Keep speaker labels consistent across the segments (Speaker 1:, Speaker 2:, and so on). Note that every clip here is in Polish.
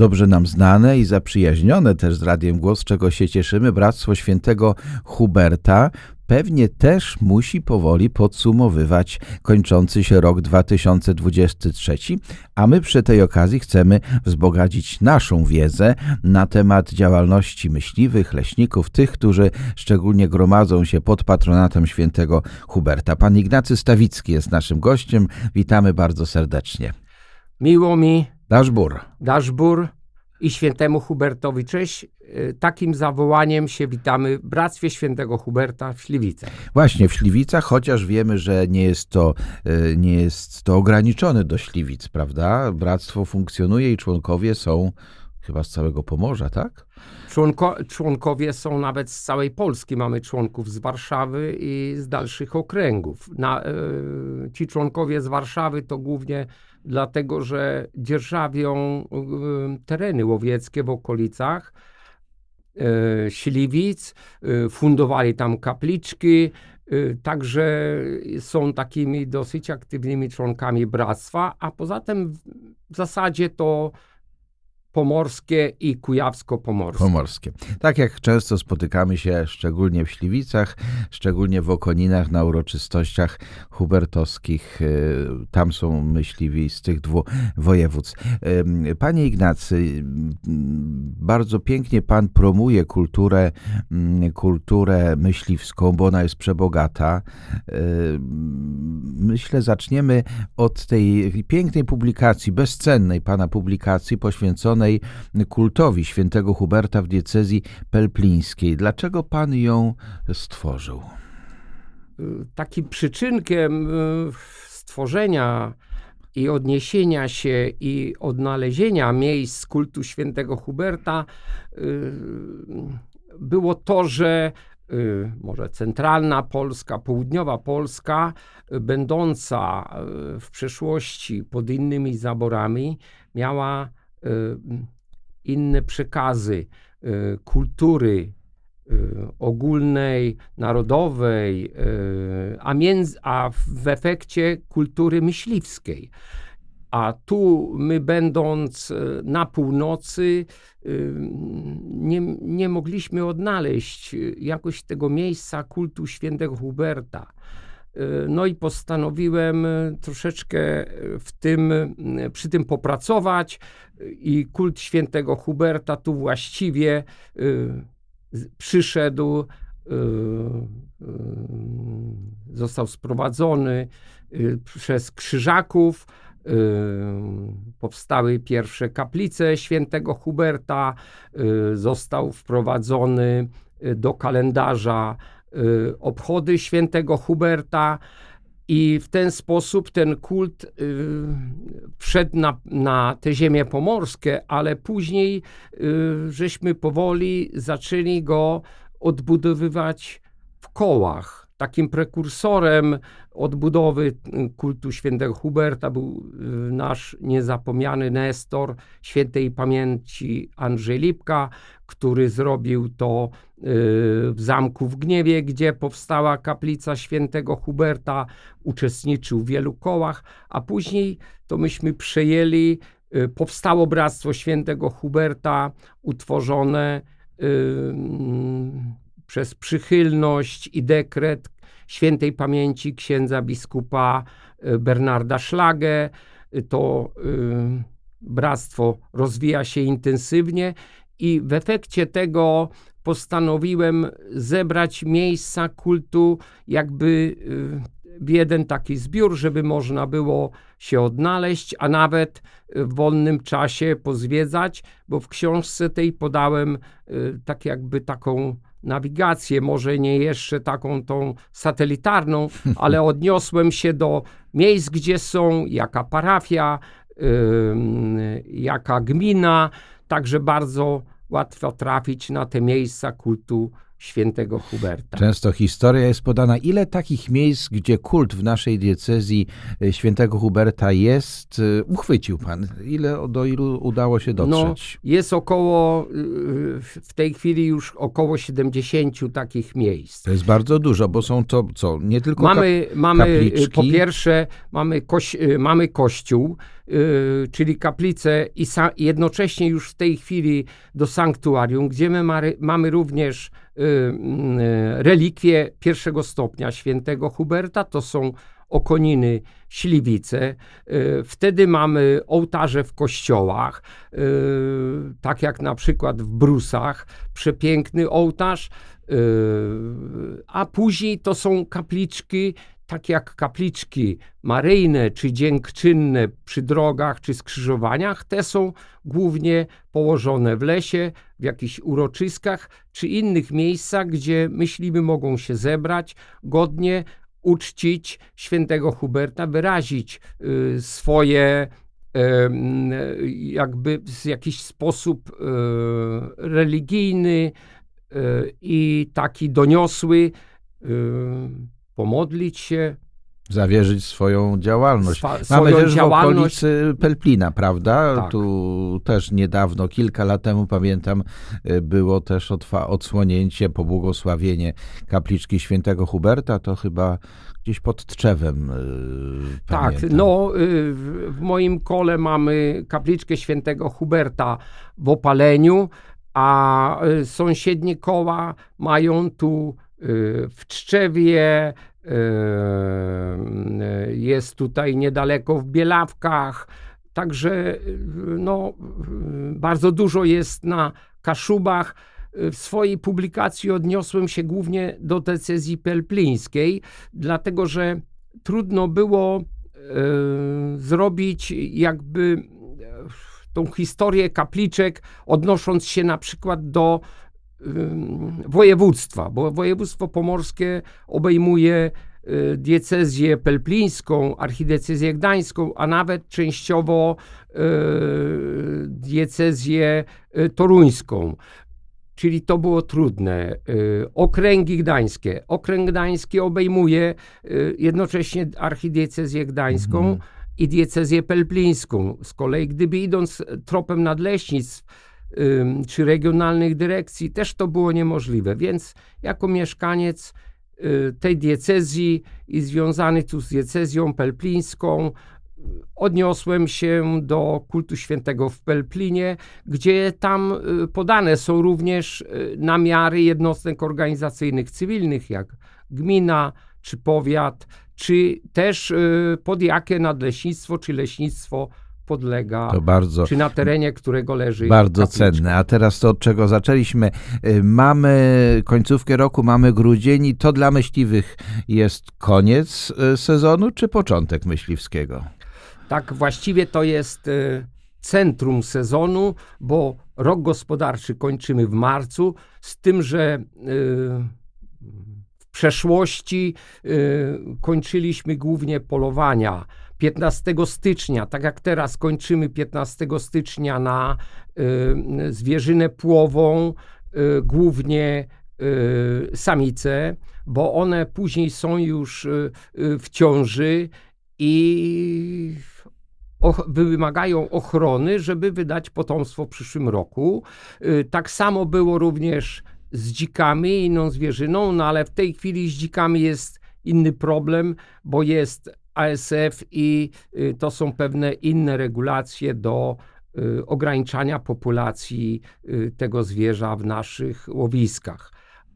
Speaker 1: Dobrze nam znane i zaprzyjaźnione też z Radiem Głos, czego się cieszymy, Bractwo Świętego Huberta pewnie też musi powoli podsumowywać kończący się rok 2023, a my przy tej okazji chcemy wzbogacić naszą wiedzę na temat działalności myśliwych, leśników, tych, którzy szczególnie gromadzą się pod patronatem świętego Huberta. Pan Ignacy Stawicki jest naszym gościem. Witamy bardzo serdecznie.
Speaker 2: Miło mi,
Speaker 1: Daszbur.
Speaker 2: Daszbur i świętemu Hubertowi cześć. Y, Takim zawołaniem się witamy w Bractwie Świętego Huberta w Śliwicach.
Speaker 1: Właśnie w Śliwicach, chociaż wiemy, że nie jest to, e, nie jest to ograniczone do Śliwic, prawda? Bractwo funkcjonuje i członkowie są chyba z całego Pomorza, tak?
Speaker 2: Członko, członkowie są nawet z całej Polski. Mamy członków z Warszawy i z dalszych okręgów. Na, y, ci członkowie z Warszawy to głównie dlatego, że dzierżawią tereny łowieckie w okolicach. Y, Śliwic, y, fundowali tam kapliczki, y, także są takimi dosyć aktywnymi członkami bractwa, a poza tym w zasadzie to pomorskie i kujawsko-pomorskie.
Speaker 1: Pomorskie. Tak jak często spotykamy się, szczególnie w Śliwicach, szczególnie w Okoninach, na uroczystościach hubertowskich. e, Tam są myśliwi z tych dwóch województw. Em, Panie Ignacy, m, bardzo pięknie Pan promuje kulturę, m, kulturę myśliwską, bo ona jest przebogata. Myślę, zaczniemy od tej pięknej publikacji, bezcennej Pana publikacji poświęconej kultowi świętego Huberta w diecezji pelplińskiej. Dlaczego Pan ją stworzył?
Speaker 2: takim przyczynkiem y, stworzenia i odniesienia się i odnalezienia miejsc kultu świętego Huberta y, było to, że y, może centralna Polska, południowa Polska, y, będąca y, w przeszłości pod innymi zaborami, miała y, inne przekazy y, kultury y, ogólnej, narodowej, y, a, między, a w efekcie kultury myśliwskiej. A tu my, będąc y, na północy, y, nie, nie mogliśmy odnaleźć y, jakoś tego miejsca kultu świętego Huberta. Y, No i postanowiłem y, troszeczkę y, w tym, przy tym popracować i kult świętego Huberta tu właściwie przyszedł, został sprowadzony przez Krzyżaków. Powstały pierwsze kaplice świętego Huberta, został wprowadzony do kalendarza obchody świętego Huberta. I w ten sposób ten kult y, wszedł na, na te ziemie pomorskie, ale później y, żeśmy powoli zaczęli go odbudowywać w kołach. Takim prekursorem odbudowy y, kultu świętego Huberta był y, nasz niezapomniany Nestor świętej pamięci Andrzej Lipka, który zrobił to y, w Zamku w Gniewie, gdzie powstała kaplica świętego Huberta, uczestniczył w wielu kołach, a później to myśmy przejęli, y, powstało Bractwo Świętego Huberta, utworzone mm, przez przychylność i dekret świętej pamięci księdza biskupa y, Bernarda Szlagę. Y, To y, bractwo rozwija się intensywnie i w efekcie tego postanowiłem zebrać miejsca kultu jakby jeden taki zbiór, żeby można było się odnaleźć, a nawet w wolnym czasie pozwiedzać, bo w książce tej podałem y, tak jakby taką nawigację, może nie jeszcze taką tą satelitarną, ale odniosłem się do miejsc, gdzie są, jaka parafia, ym, jaka gmina, także bardzo łatwo trafić na te miejsca kultu świętego Huberta.
Speaker 1: Często historia jest podana. Ile takich miejsc, gdzie kult w naszej diecezji e, świętego Huberta jest, e, uchwycił pan? Ile, do ilu udało się
Speaker 2: No,
Speaker 1: dotrzeć?
Speaker 2: jest około, y, w tej chwili już około 70 takich miejsc.
Speaker 1: To jest bardzo dużo, bo są to co? Nie tylko
Speaker 2: Mamy, mamy
Speaker 1: kapliczki.
Speaker 2: po pierwsze, mamy, koś, mamy kościół, czyli kaplicę i jednocześnie już w tej chwili do sanktuarium, gdzie my mamy również relikwie pierwszego stopnia świętego Huberta, to są okoniny Śliwice. Y, Wtedy mamy ołtarze w kościołach, y, tak jak na przykład w Brusach, przepiękny ołtarz, y, a później to są kapliczki, tak jak kapliczki maryjne czy dziękczynne przy drogach czy skrzyżowaniach, te są głównie położone w lesie, w jakichś uroczyskach czy innych miejscach, gdzie myśliwi mogą się zebrać, godnie uczcić świętego Huberta, wyrazić y, swoje jakby w jakiś sposób e, religijny e, i taki doniosły, pomodlić się,
Speaker 1: zawierzyć swoją działalność.
Speaker 2: swa,
Speaker 1: Mamy
Speaker 2: swoją
Speaker 1: też w
Speaker 2: działalność.
Speaker 1: okolicy Pelplina, prawda?
Speaker 2: Tak.
Speaker 1: Tu też niedawno, kilka lat temu pamiętam, y, było też odsłonięcie, pobłogosławienie kapliczki świętego Huberta, to chyba gdzieś pod Trzewem. y,
Speaker 2: Tak,
Speaker 1: pamiętam.
Speaker 2: no y, w, w moim kole mamy kapliczkę świętego Huberta w Opaleniu, a sąsiednie koła mają tu w Czczewie, y, jest tutaj niedaleko w Bielawkach, także y, no, y, bardzo dużo jest na Kaszubach. W swojej publikacji odniosłem się głównie do decyzji pelplińskiej, dlatego że trudno było zrobić jakby tą historię kapliczek, odnosząc się na przykład do województwa, bo województwo pomorskie obejmuje y, diecezję pelplińską, archidiecezję gdańską, a nawet częściowo y, diecezję y, toruńską. Czyli to było trudne. Okręgi gdańskie. Okręg gdański obejmuje jednocześnie archidiecezję gdańską
Speaker 1: Mhm.
Speaker 2: i diecezję pelplińską. Z kolei, gdyby idąc tropem nadleśnictw czy regionalnych dyrekcji, też to było niemożliwe. Więc jako mieszkaniec y, tej diecezji i związany tu z diecezją pelplińską, odniosłem się do kultu świętego w Pelplinie, gdzie tam y, podane są również y, namiary jednostek organizacyjnych cywilnych, jak gmina czy powiat, czy też pod jakie nadleśnictwo czy leśnictwo podlega,
Speaker 1: To bardzo,
Speaker 2: czy na terenie którego leży
Speaker 1: bardzo
Speaker 2: kapliczka.
Speaker 1: cenne. A teraz to, od czego zaczęliśmy. Y, Mamy końcówkę roku, mamy grudzień i to dla myśliwych jest koniec y, sezonu czy początek myśliwskiego?
Speaker 2: Tak, właściwie to jest y, centrum sezonu, bo rok gospodarczy kończymy w marcu, z tym, że w przeszłości kończyliśmy głównie polowania 15 stycznia, tak jak teraz kończymy 15 stycznia na y, zwierzynę płową, y, głównie y, samice, bo one później są już y, y, w ciąży i wymagają ochrony, żeby wydać potomstwo w przyszłym roku. Y, Tak samo było również z dzikami inną zwierzyną, no ale w tej chwili z dzikami jest inny problem, bo jest ASF i y, to są pewne inne regulacje do y, ograniczania populacji y, tego zwierza w naszych łowiskach.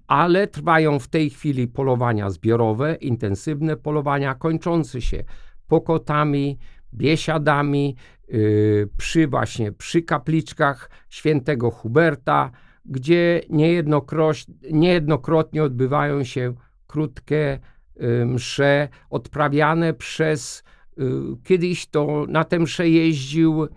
Speaker 2: Ale trwają w tej chwili polowania zbiorowe, intensywne polowania, kończące się pokotami, biesiadami, przy właśnie przy kapliczkach świętego Huberta, gdzie niejednokrotnie odbywają się krótkie msze odprawiane przez y, kiedyś to na te msze jeździł y,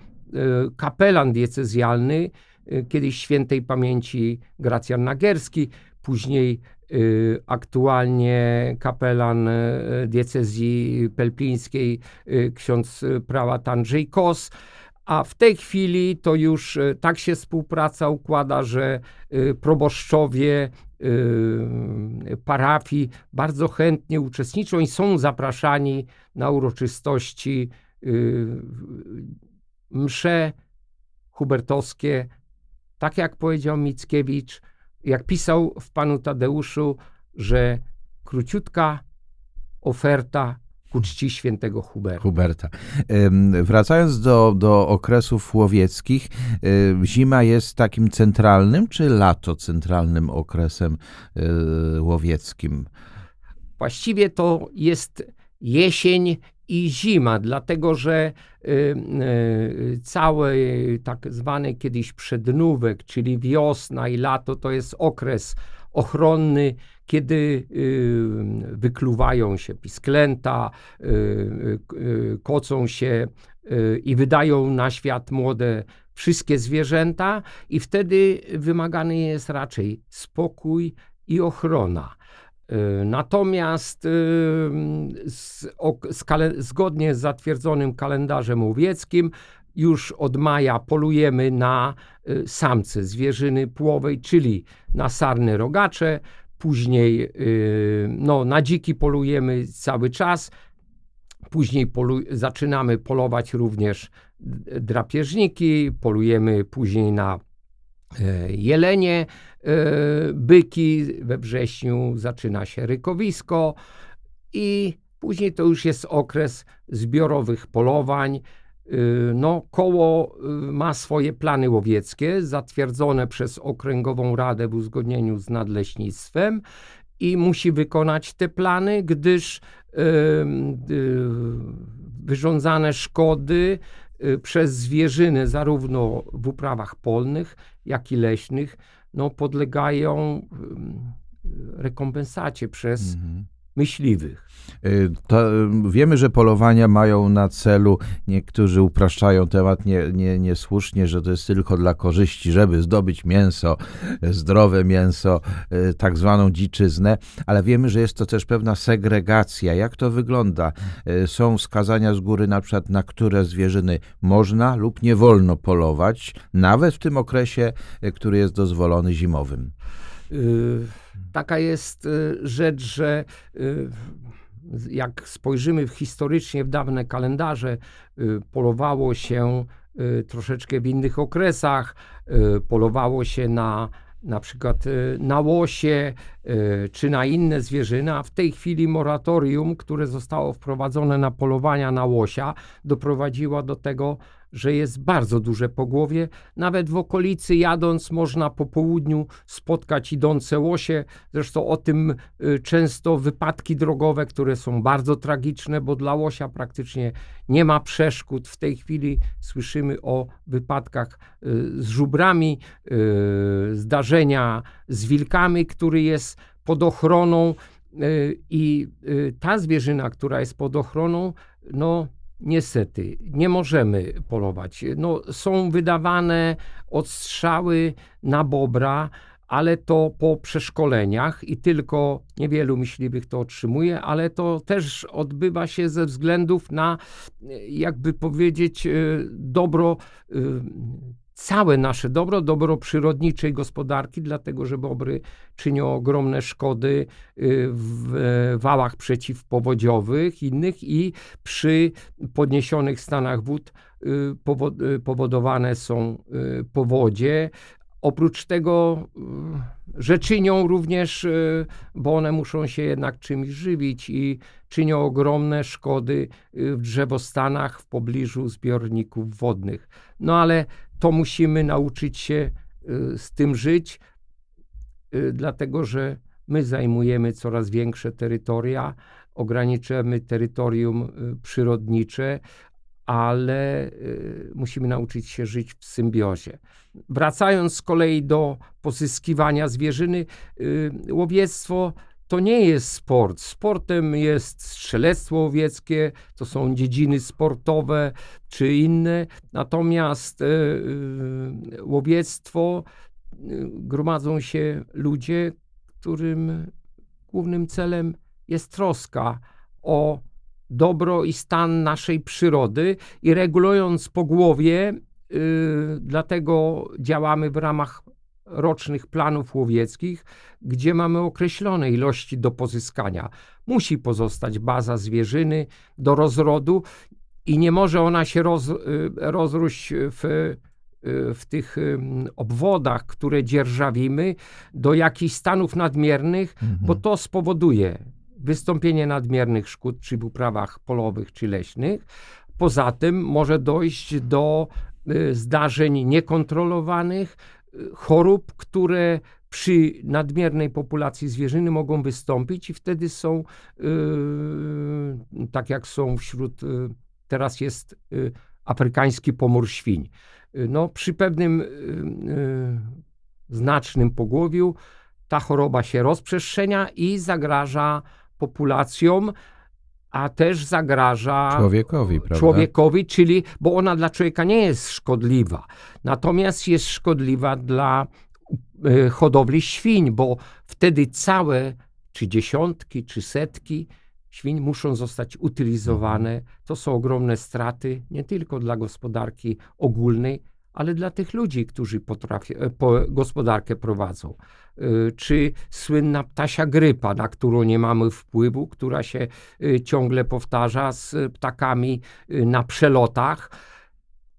Speaker 2: kapelan diecezjalny, y, kiedyś świętej pamięci Gracjan Nagerski, później y, aktualnie kapelan y, diecezji pelplińskiej y, ksiądz y, prałat Andrzej Kos, a w tej chwili to już y, tak się współpraca układa, że y, proboszczowie y, parafii bardzo chętnie uczestniczą i są zapraszani na uroczystości y, msze hubertowskie. Tak jak powiedział Mickiewicz, jak pisał w Panu Tadeuszu, że króciutka oferta ku czci świętego Huberta.
Speaker 1: Huberta. Wracając do, do okresów łowieckich, zima jest takim centralnym, czy lato centralnym okresem y, łowieckim?
Speaker 2: Właściwie to jest jesień i zima, dlatego że y, cały tak zwany kiedyś przednówek, czyli wiosna i lato, to jest okres ochronny, kiedy y, wykluwają się pisklęta, y, y, kocą się i wydają na świat młode wszystkie zwierzęta i wtedy wymagany jest raczej spokój i ochrona. Natomiast z, z zgodnie z zatwierdzonym kalendarzem łowieckim już od maja polujemy na samce zwierzyny płowej, czyli na sarny rogacze, później y, no, na dziki polujemy cały czas, później polu- zaczynamy polować również drapieżniki, polujemy później na e, jelenie, e, byki, we wrześniu zaczyna się rykowisko i później to już jest okres zbiorowych polowań. Y, No, koło y, ma swoje plany łowieckie zatwierdzone przez Okręgową Radę w uzgodnieniu z Nadleśnictwem i musi wykonać te plany, gdyż y, y, wyrządzane szkody y, przez zwierzyny zarówno w uprawach polnych, jak i leśnych, no, podlegają rekompensacie przez
Speaker 1: Mhm.
Speaker 2: Myśliwych.
Speaker 1: Y, To, y, wiemy, że polowania mają na celu, niektórzy upraszczają temat nie, nie, niesłusznie, że to jest tylko dla korzyści, żeby zdobyć mięso, zdrowe mięso, y, tak zwaną dziczyznę, ale wiemy, że jest to też pewna segregacja. Jak to wygląda? Są wskazania z góry na przykład, na które zwierzyny można lub nie wolno polować, nawet w tym okresie, który jest dozwolony zimowym.
Speaker 2: Y, Taka jest y, rzecz, że y, jak spojrzymy historycznie w dawne kalendarze, y, polowało się troszeczkę w innych okresach, polowało się na na przykład na łosie czy na inne zwierzyny, a w tej chwili moratorium, które zostało wprowadzone na polowania na łosia, doprowadziło do tego, że jest bardzo duże pogłowie. Nawet w okolicy jadąc można po południu spotkać idące łosie. Zresztą o tym y, często wypadki drogowe, które są bardzo tragiczne, bo dla łosia praktycznie nie ma przeszkód. W tej chwili słyszymy o wypadkach y, z żubrami, y, zdarzenia z wilkami, który jest pod ochroną y, i y, ta zwierzyna, która jest pod ochroną, no niestety nie możemy polować. No, są wydawane odstrzały na bobra, ale to po przeszkoleniach i tylko niewielu myśliwych to otrzymuje, ale to też odbywa się ze względów na, e, jakby powiedzieć, e, dobro, e, całe nasze dobro, dobro przyrodniczej gospodarki, dlatego że bobry czynią ogromne szkody e, w wałach przeciwpowodziowych innych i przy podniesionych stanach wód y, y, powodowane są y, powodzie. Oprócz tego y, że czynią również, y, bo one muszą się jednak czymś żywić i czynią ogromne szkody y, w drzewostanach w pobliżu zbiorników wodnych. No ale to musimy nauczyć się y, z tym żyć, y, dlatego że my zajmujemy coraz większe terytoria, ograniczamy terytorium y, przyrodnicze, ale musimy nauczyć się żyć w symbiozie. Wracając z kolei do pozyskiwania zwierzyny, łowiectwo to nie jest sport. Sportem jest strzelectwo łowieckie, to są dziedziny sportowe czy inne. Natomiast y, y, łowiectwo y, gromadzą się ludzie, którym głównym celem jest troska o dobro i stan naszej przyrody i regulując pogłowie, y, dlatego działamy w ramach rocznych planów łowieckich, gdzie mamy określone ilości do pozyskania. Musi pozostać baza zwierzyny do rozrodu i nie może ona się roz, y, rozróść w, y, w tych obwodach, które dzierżawimy, do jakichś stanów nadmiernych, bo to spowoduje wystąpienie nadmiernych szkód przy uprawach polowych czy leśnych. Poza tym może dojść do y, zdarzeń niekontrolowanych, chorób, które przy nadmiernej populacji zwierzyny mogą wystąpić i wtedy są, y, tak jak są wśród, y, teraz jest y, afrykański pomór świń. Y, No, przy pewnym y, y, znacznym pogłowiu ta choroba się rozprzestrzenia i zagraża populacjom, a też zagraża
Speaker 1: Człowiekowi, prawda?
Speaker 2: człowiekowi, czyli bo ona dla człowieka nie jest szkodliwa, natomiast jest szkodliwa dla y, hodowli świń, bo wtedy całe, czy dziesiątki, czy setki świń muszą zostać utylizowane. To są ogromne straty nie tylko dla gospodarki ogólnej, ale dla tych ludzi, którzy potrafią, e, po, gospodarkę prowadzą. Y, Czy słynna ptasia grypa, na którą nie mamy wpływu, która się y, ciągle powtarza z ptakami na przelotach.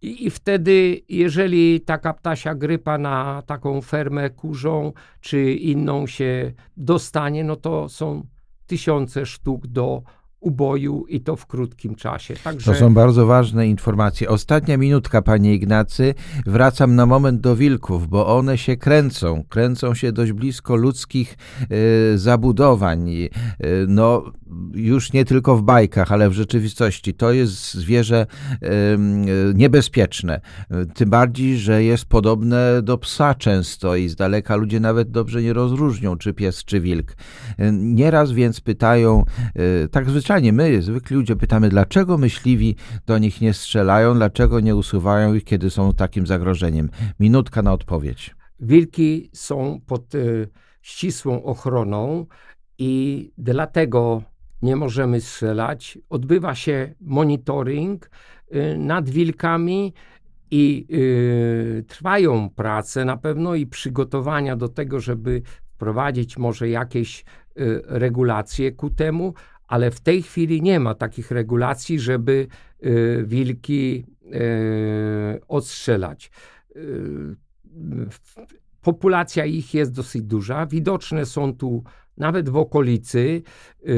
Speaker 2: I, I wtedy, jeżeli taka ptasia grypa na taką fermę kurzą czy inną się dostanie, no to są tysiące sztuk do uboju i to w krótkim czasie. Także
Speaker 1: To są bardzo ważne informacje. Ostatnia minutka, panie Ignacy. Wracam na moment do wilków, bo one się kręcą. Kręcą się dość blisko ludzkich e, zabudowań. E, no, już nie tylko w bajkach, ale w rzeczywistości. To jest zwierzę m, niebezpieczne. Tym bardziej, że jest podobne do psa często i z daleka ludzie nawet dobrze nie rozróżnią, czy pies, czy wilk. Nieraz więc pytają, e, tak zwyczajnie my, zwykli ludzie, pytamy, dlaczego myśliwi do nich nie strzelają, dlaczego nie usuwają ich, kiedy są takim zagrożeniem. Minutka na odpowiedź.
Speaker 2: wilki są pod y, ścisłą ochroną i dlatego nie możemy strzelać. Odbywa się monitoring y, nad wilkami i y, trwają prace na pewno i przygotowania do tego, żeby wprowadzić może jakieś regulacje ku temu, ale w tej chwili nie ma takich regulacji, żeby y, wilki y, odstrzelać. Y, populacja ich jest dosyć duża. Widoczne są tu nawet w okolicy. Yy,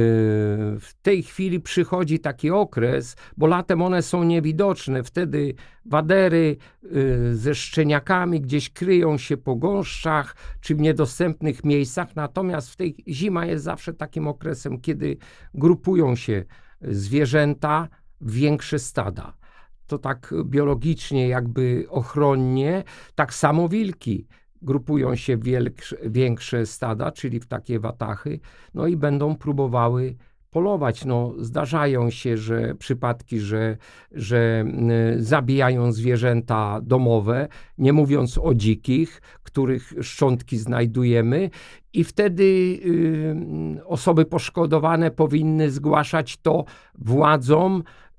Speaker 2: W tej chwili przychodzi taki okres, bo latem one są niewidoczne. Wtedy wadery yy, ze szczeniakami gdzieś kryją się po gąszczach czy w niedostępnych miejscach. Natomiast w tej zima jest zawsze takim okresem, kiedy grupują się zwierzęta w większe stada to tak biologicznie, jakby ochronnie, tak samo wilki grupują się wielksze, większe stada, czyli w takie watachy, no i będą próbowały polować. No, zdarzają się, że przypadki, że, że y, zabijają zwierzęta domowe, nie mówiąc o dzikich, których szczątki znajdujemy, i wtedy y, osoby poszkodowane powinny zgłaszać to władzom y,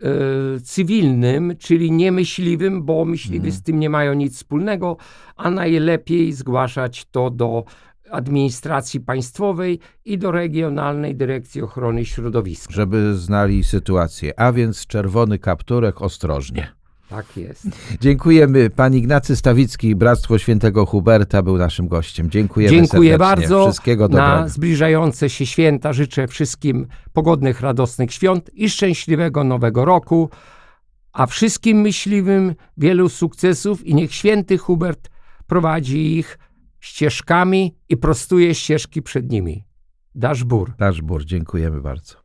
Speaker 2: cywilnym, czyli niemyśliwym, bo myśliwi z tym nie mają nic wspólnego, a najlepiej zgłaszać to do administracji państwowej i do Regionalnej Dyrekcji Ochrony Środowiska.
Speaker 1: Żeby znali sytuację. A więc czerwony kapturek ostrożnie.
Speaker 2: Tak jest.
Speaker 1: Dziękujemy. Pan Ignacy Stawicki, Bractwo Świętego Huberta był naszym gościem. Dziękujemy
Speaker 2: Dziękuję
Speaker 1: serdecznie.
Speaker 2: bardzo.
Speaker 1: Wszystkiego dobrego.
Speaker 2: Na zbliżające się święta życzę wszystkim pogodnych, radosnych świąt i szczęśliwego nowego roku, a wszystkim myśliwym wielu sukcesów i niech święty Hubert prowadzi ich ścieżkami i prostuje ścieżki przed nimi. Dasz bór.
Speaker 1: Daszbur, dziękujemy bardzo.